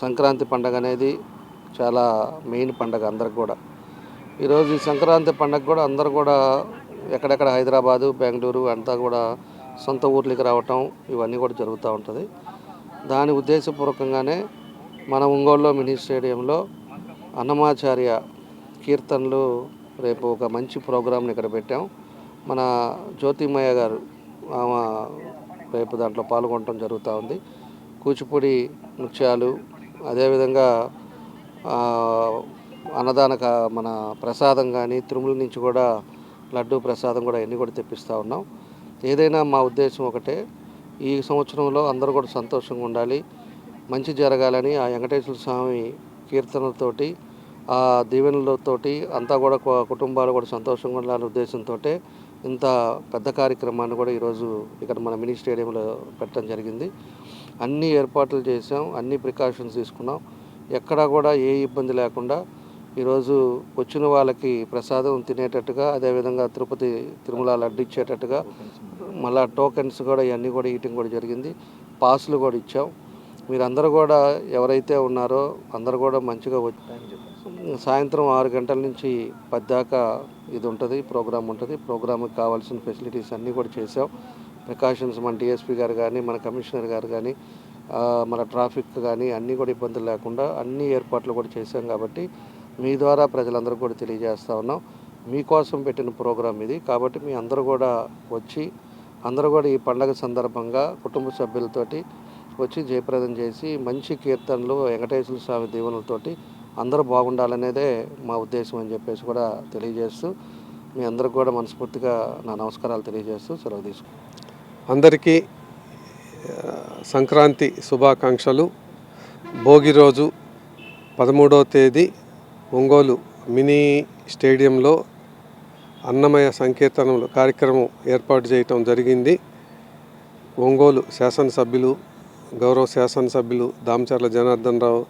సంక్రాంతి పండగ అనేది చాలా మెయిన్ పండగ అందరికి కూడా. ఈరోజు ఈ సంక్రాంతి పండగ కూడా అందరూ కూడా ఎక్కడెక్కడ హైదరాబాదు బెంగళూరు అంతా కూడా సొంత ఊర్లకి రావటం ఇవన్నీ కూడా జరుగుతూ ఉంటుంది. దాని ఉద్దేశపూర్వకంగానే మన ఒంగోలులో మినీ స్టేడియంలో అన్నమాచార్య కీర్తనలు రేపు ఒక మంచి ప్రోగ్రామ్ని ఇక్కడ పెట్టాం. మన జ్యోతిమయ్య గారు ఆమె రేపు దాంట్లో పాల్గొనడం జరుగుతూ ఉంది. కూచిపూడి నృత్యాలు అదేవిధంగా అన్నదాన మన ప్రసాదం కానీ తిరుమల నుంచి కూడా లడ్డు ప్రసాదం కూడా అన్నీ కూడా తెప్పిస్తూ ఉన్నాం. ఏదైనా మా ఉద్దేశం ఒకటే ఈ సంవత్సరంలో అందరూ కూడా సంతోషంగా ఉండాలి. మంచి జరగాలని ఆ వెంకటేశ్వర స్వామి కీర్తనలతోటి ఆ దీవెనలతోటి అంతా కూడా కుటుంబాలు కూడా సంతోషంగా ఉండాలనే ఉద్దేశంతో ఇంత పెద్ద కార్యక్రమాన్ని కూడా ఈరోజు ఇక్కడ మన మినీ స్టేడియంలో పెట్టడం జరిగింది. అన్ని ఏర్పాట్లు చేసాం అన్ని ప్రికాషన్స్ తీసుకున్నాం. ఎక్కడా కూడా ఏ ఇబ్బంది లేకుండా ఈరోజు వచ్చిన వాళ్ళకి ప్రసాదం తినేటట్టుగా అదేవిధంగా తిరుపతి తిరుమల లడ్డు ఇచ్చేటట్టుగా మళ్ళా టోకెన్స్ కూడా ఇవన్నీ కూడా ఈటింగ్ కూడా జరిగింది. పాసులు కూడా ఇచ్చాం. మీరందరూ కూడా ఎవరైతే ఉన్నారో అందరూ కూడా మంచిగా వచ్చి సాయంత్రం ఆరు గంటల నుంచి పద్దాకా ఇది ఉంటుంది ప్రోగ్రామ్ ఉంటుంది. ప్రోగ్రామ్కి కావాల్సిన ఫెసిలిటీస్ అన్నీ కూడా చేసాం ప్రికాషన్స్ మన డిఎస్పీ గారు కానీ మన కమిషనర్ గారు కానీ మన ట్రాఫిక్ కానీ అన్నీ కూడా ఇబ్బందులు లేకుండా అన్ని ఏర్పాట్లు కూడా చేశాం కాబట్టి మీ ద్వారా ప్రజలందరూ కూడా తెలియజేస్తా ఉన్నాం. మీకోసం పెట్టిన ప్రోగ్రాం ఇది కాబట్టి మీ అందరూ కూడా వచ్చి అందరూ కూడా ఈ పండగ సందర్భంగా కుటుంబ సభ్యులతోటి వచ్చి జయప్రదం చేసి మంచి కీర్తనలు వెంకటేశ్వర స్వామి దీవెనలతోటి అందరూ బాగుండాలనేదే మా ఉద్దేశం అని చెప్పేసి కూడా తెలియజేస్తూ మీ అందరికి కూడా మనస్ఫూర్తిగా నా నమస్కారాలు తెలియజేస్తూ సెలవు తీసుకు అందరికీ సంక్రాంతి శుభాకాంక్షలు. భోగి రోజు పదమూడవ తేదీ ఒంగోలు మినీ స్టేడియంలో అన్నమయ సంకీర్తనలు కార్యక్రమం ఏర్పాటు చేయటం జరిగింది. ఒంగోలు శాసనసభ్యులు గౌరవ శాసనసభ్యులు దామచర్ల జనార్దన్ రావు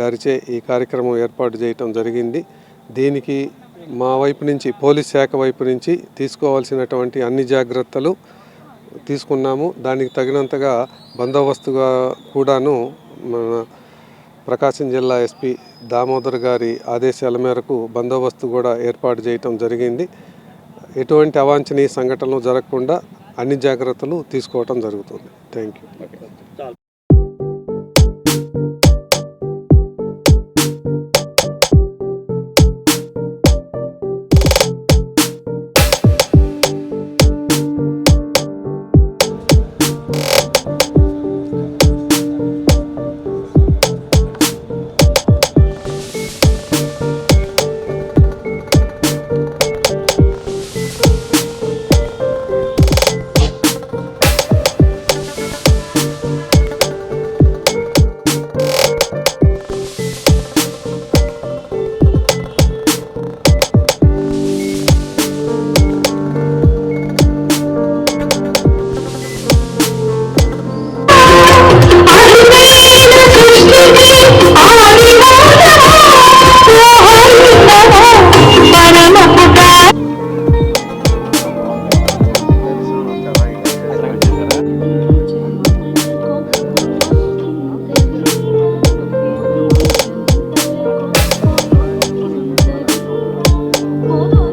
గారిచే ఈ కార్యక్రమం ఏర్పాటు చేయటం జరిగింది. దీనికి మా వైపు నుంచి పోలీస్ శాఖ వైపు నుంచి తీసుకోవాల్సినటువంటి అన్ని జాగ్రత్తలు తీసుకున్నాము. దానికి తగినంతగా బందోబస్తుగా కూడాను మన ప్రకాశం జిల్లా ఎస్పీ దామోదర్ గారి ఆదేశాల మేరకు బందోబస్తు కూడా ఏర్పాటు చేయటం జరిగింది. ఎటువంటి అవాంఛనీయ సంఘటనలు జరగకుండా అన్ని జాగ్రత్తలు తీసుకోవటం జరుగుతుంది. Thank you